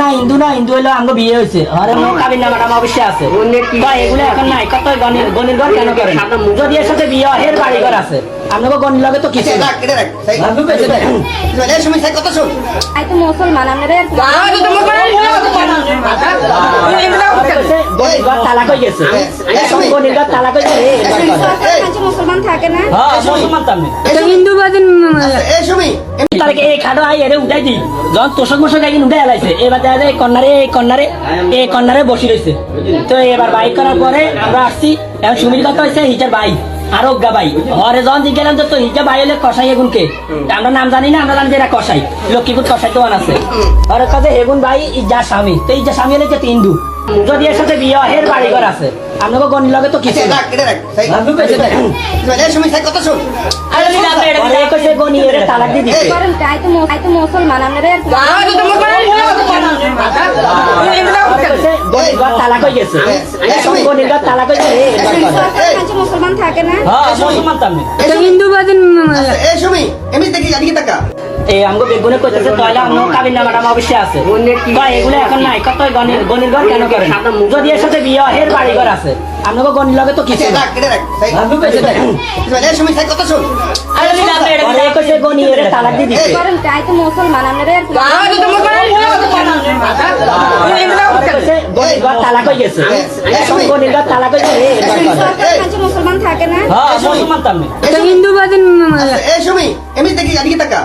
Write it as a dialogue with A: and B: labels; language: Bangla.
A: না হিন্দু না হিন্দু হইল আমগো বিয়ে হয়েছে। আরে মো কাবিন নামাটা অবশ্যই আছে। কয় এগুলো এখন নাই। কত গণির গণির ঘর কেন করেন? যদি এর সাথে বিয়ে হয় এর বাড়ি ঘর আছে। আপনাকে গণির লগে তো কিছু না।
B: এই সময় কথা শোন।
C: আই তো মুসলমান আপনারা
A: তালাক হয়ে গেছে। গণির ঘর তালাক হয়ে গেছে।
C: মুসলমান থাকে না।
A: হ্যাঁ মুসলমান
D: হিন্দু
B: এই সময়
A: তাহলে এই খাটো আই এরে উঠাই দি। যখন তোষক মশক একদিন উঠে এলাইছে। এবার দেখা যায় কন্যারে এই কন্যারে এই কন্যারে বসি রয়েছে তো এবার বাইক করার পরে আমরা আসছি। এখন সুমির কথা হয়েছে হিটার ভাই আর অজ্ঞা ভাই। যখন জিজ্ঞাসা তো হিটা ভাই হলে কষাই এগুনকে আমরা নাম জানি না আমরা জানি যে এরা কষাই লক্ষ্মীপুর কষাই দোকান আছে। ঘরের কাছে হেগুন ভাই ইজ্জা স্বামী। তো ইজ্জা স্বামী হলে যে হিন্দু যদি এর সাথে বিয়ে এর বাড়ি ঘর আছে। আপনাকে গণির লগে তো কিছু এর তালাক দিয়ে দিছে।
C: তো তো মুসলমান
A: তালাক হয়ে গেছে। এখন তালাক হয়ে গেছে। এর ঘর করে।
C: সরকার মুসলমান থাকে না?
A: হ্যাঁ মুসলমান তো
D: হিন্দু বাদিন
B: এই সময় এমনি দেখি এদিকে টাকা?
A: এই আমগো বেগুনে কইতেছে তয়লা আমগো কাবিন নামাটা অবশ্যই আছে। এগুলো এখন নাই। কত গণির গণির ঘর কেন যদি এর সাথে বিয়ে এর বাড়ি ঘর আছে। আপনাকে গণির লগে তো কিছু না
B: এই সময় কথা শোন
A: ঘরে কইছে গণি এর তালাক দিয়ে দিছে
C: করেন আই তো মুসলমান
A: তালাক হয়ে গেছে তালাক হয়ে গেছে
C: থাকে না
A: হ্যাঁ মুসলমান
D: হিন্দু বাদিন
B: এই সময় এমনি দেখি টাকা